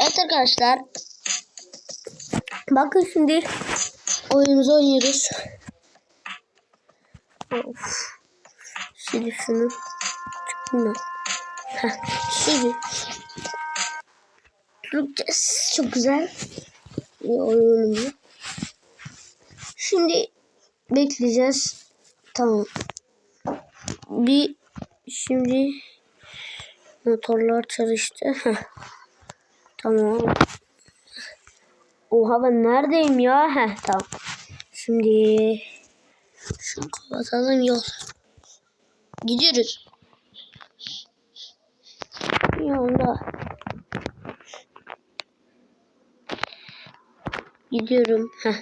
Evet arkadaşlar. Bakın şimdi oyunumuzu oynuyoruz. Of. Şimdi şunu. Çıkma. Şimdi. Türkçesi çok güzel. Bir oyunumuz. Şimdi bekleyeceğiz. Tamam. Bir şimdi motorlar çalıştı. Tamam. Oha ben neredeyim ya? Heh tamam. Şimdi şunu kapatalım yol. Gidiyoruz. Yolda. Gidiyorum. Heh.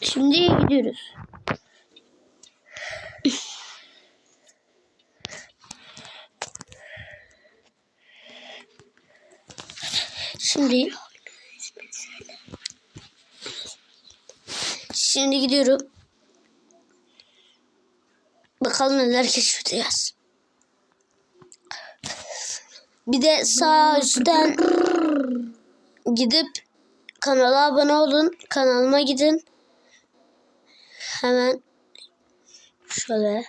Şimdi gidiyoruz. Şimdi Şimdi gidiyorum. Bakalım neler keşfedeceğiz. Bir de sağ üstten gidip kanala abone olun. Kanalıma gidin. Hemen şöyle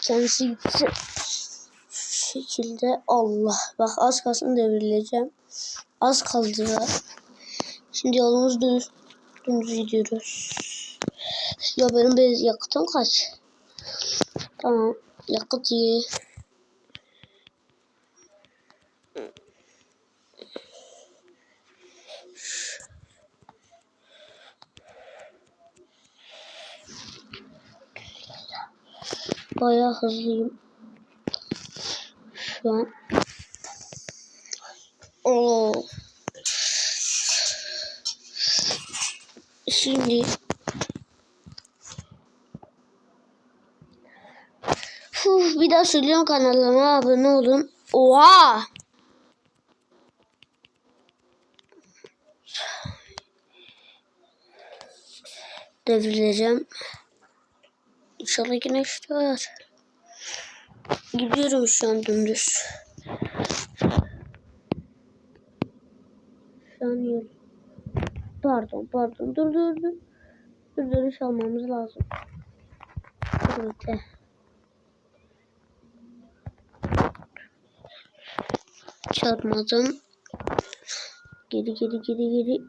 kendisi gitsin. Şekilde Allah. Bak az kalsın devrileceğim. Az kaldı. Şimdi yolumuz düz, dümdüz gidiyoruz. Ya benim bez yakıtım kaç? Tamam. Yakıt iyi. Bayağı hızlıyım. Şu an. Şimdi Uf, bir daha söylüyorum kanalıma abone olun. Oha! Devrileceğim. İnşallah güneş doğar. Gidiyorum şu an dümdüz. Şu an yol. Pardon pardon dur dur dur. Dur dönüş almamız lazım. Dur bekle. Çarpmadım. Geri geri geri geri.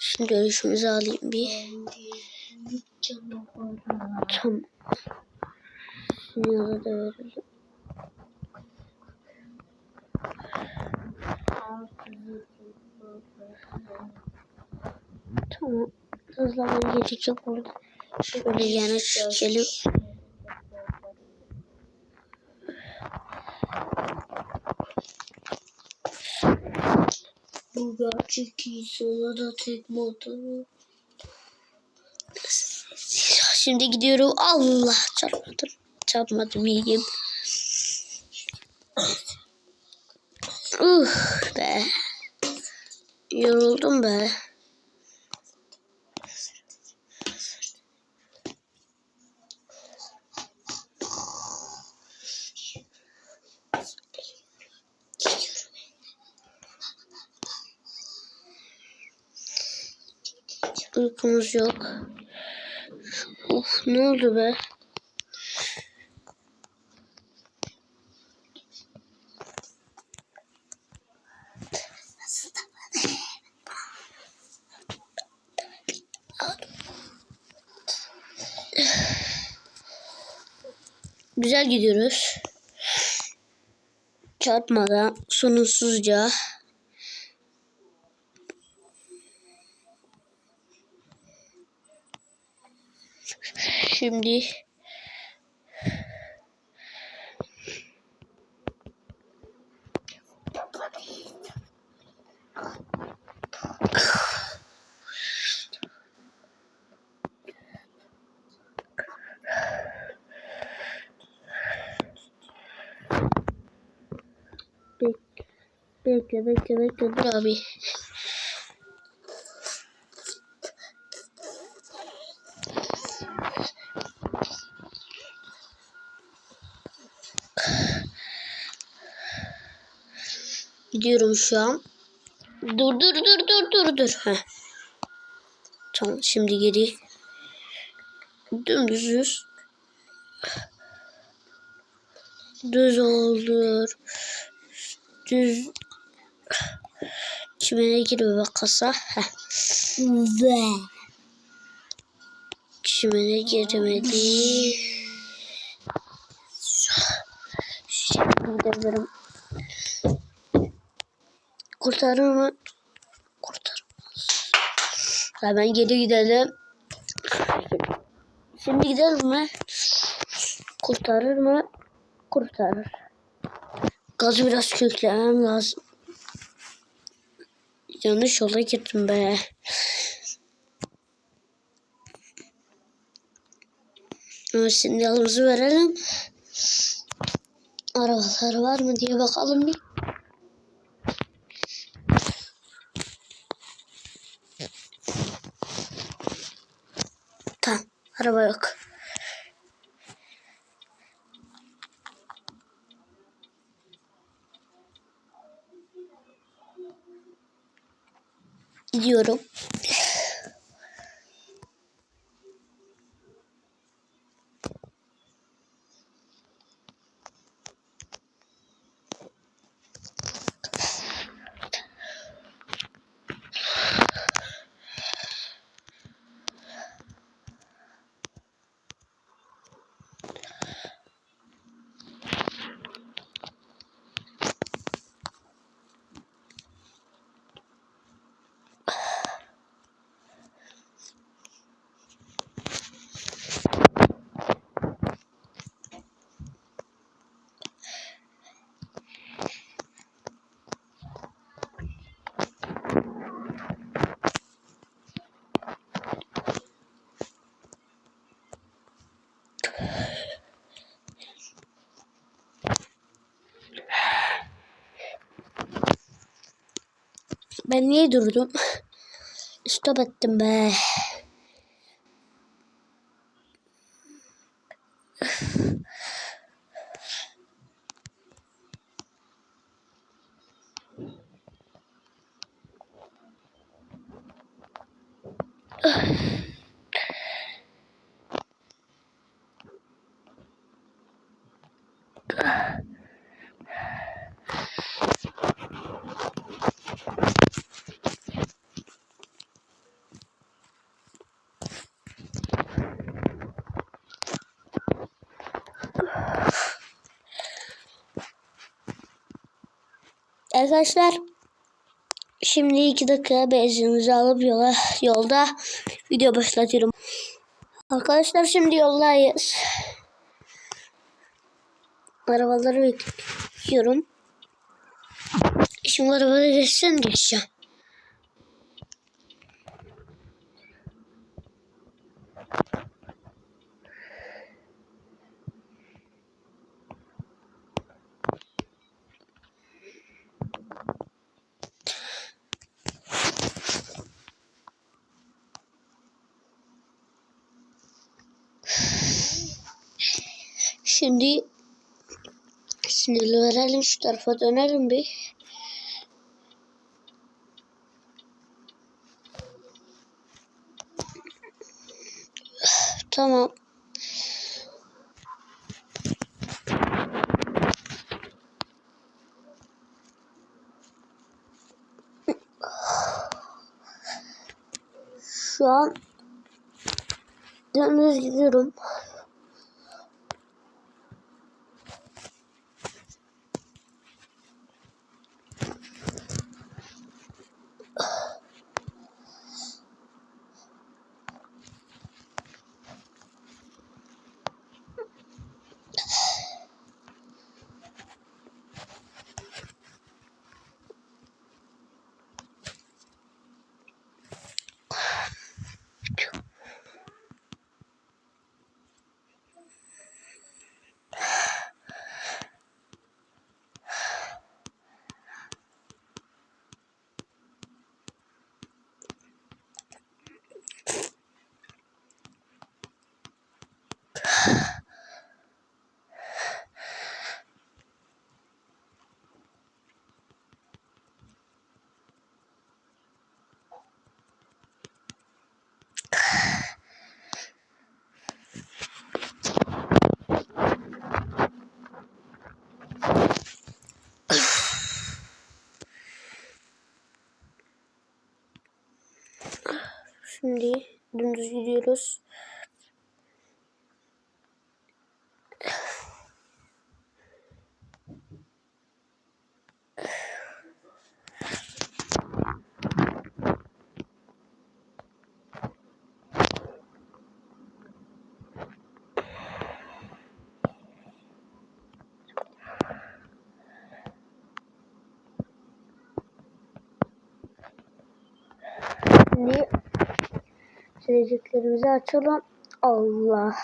Şimdi dönüşümüzü alayım bir. Tamam. Sinyala da verelim. Tamam. Hızla geçeceğim burada. Şöyle yana çekelim. Bu gerçek da tekme atarım. Şimdi gidiyorum. Allah çarpmadım. Çarpmadım iyiyim. Uh be. Yoruldum be. Uykumuz yok. Uf ne oldu be? Güzel gidiyoruz. Çarpmadan sorunsuzca. Şimdi bekle bekle bekle dur abi. Gidiyorum şu an. Dur dur dur dur dur dur. Heh. Tamam şimdi geri. Dümdüz düz. Düz olur. Düz Çimene gir ve kasa. Ve Çimene girmedi. Şimdi gidebilirim. Kurtarır mı? Kurtarmaz. Hemen geri gidelim. Şimdi gidelim mi? Kurtarır mı? Kurtarır. Gazı biraz köklemem lazım. Yanlış yola gittim be. Ama şimdi yalımızı verelim. Arabalar var mı diye bakalım bir. Tamam. Araba yok. Gidiyorum. Ben niye durdum? Stop ettim be. Arkadaşlar şimdi iki dakika benzinimizi alıp yola yolda video başlatıyorum. Arkadaşlar şimdi yoldayız. Arabaları bekliyorum. Şimdi arabada geçsin geçeceğim. Şimdi sinirli verelim şu tarafa dönelim bir. Tamam. Şu an dümdüz gidiyorum. Şimdi dümdüz gidiyoruz. Şimdi sileceklerimizi açalım. Allah.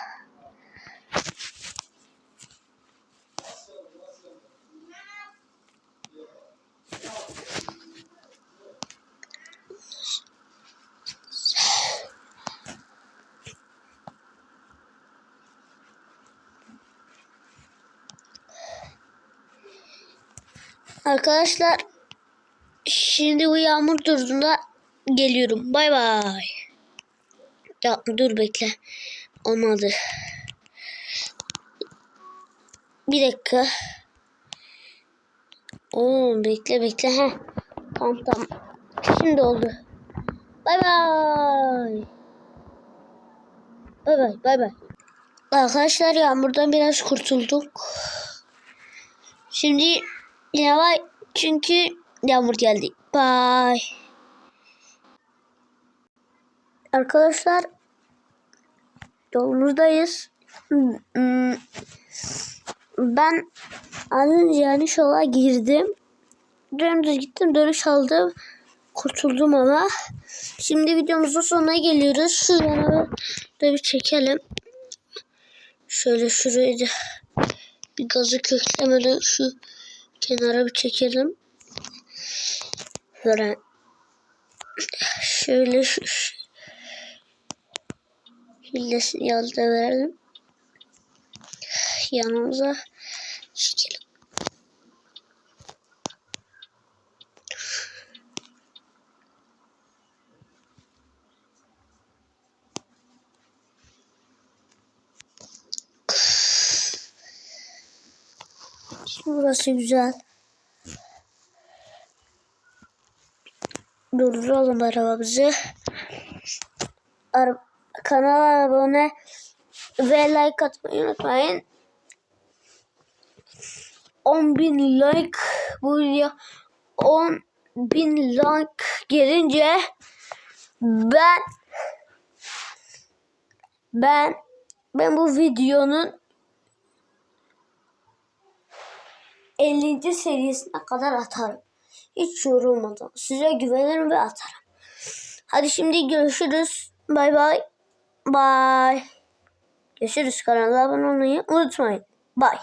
Arkadaşlar şimdi bu yağmur durduğunda geliyorum. Bay bay. Ya dur bekle. Olmadı. Bir dakika. Oo bekle bekle. Heh. Tamam tamam. Şimdi oldu. Bay bay. Bay bay bay bay. Arkadaşlar yağmurdan biraz kurtulduk. Şimdi yine var çünkü yağmur geldi. Bye. Arkadaşlar yolumuzdayız. Hmm, Ben az yani şola girdim. Dümdüz gittim dönüş aldım. Kurtuldum ama. Şimdi videomuzun sonuna geliyoruz. Şu yana da bir çekelim. Şöyle şurayı da bir gazı köklemeden şu kenara bir çekelim. Böyle şöyle şu, şu hillesini yazda verelim. Yanımıza çekelim. Burası güzel. Durduralım arabamızı. Ara kanala abone ve like atmayı unutmayın. 10.000 like bu video 10.000 like gelince ben ben ben bu videonun 50. seviyesine kadar atarım. Hiç yorulmadan. Size güvenirim ve atarım. Hadi şimdi görüşürüz. Bay bay. Bay. Görüşürüz. Kanala abone olmayı unutmayın. Bay.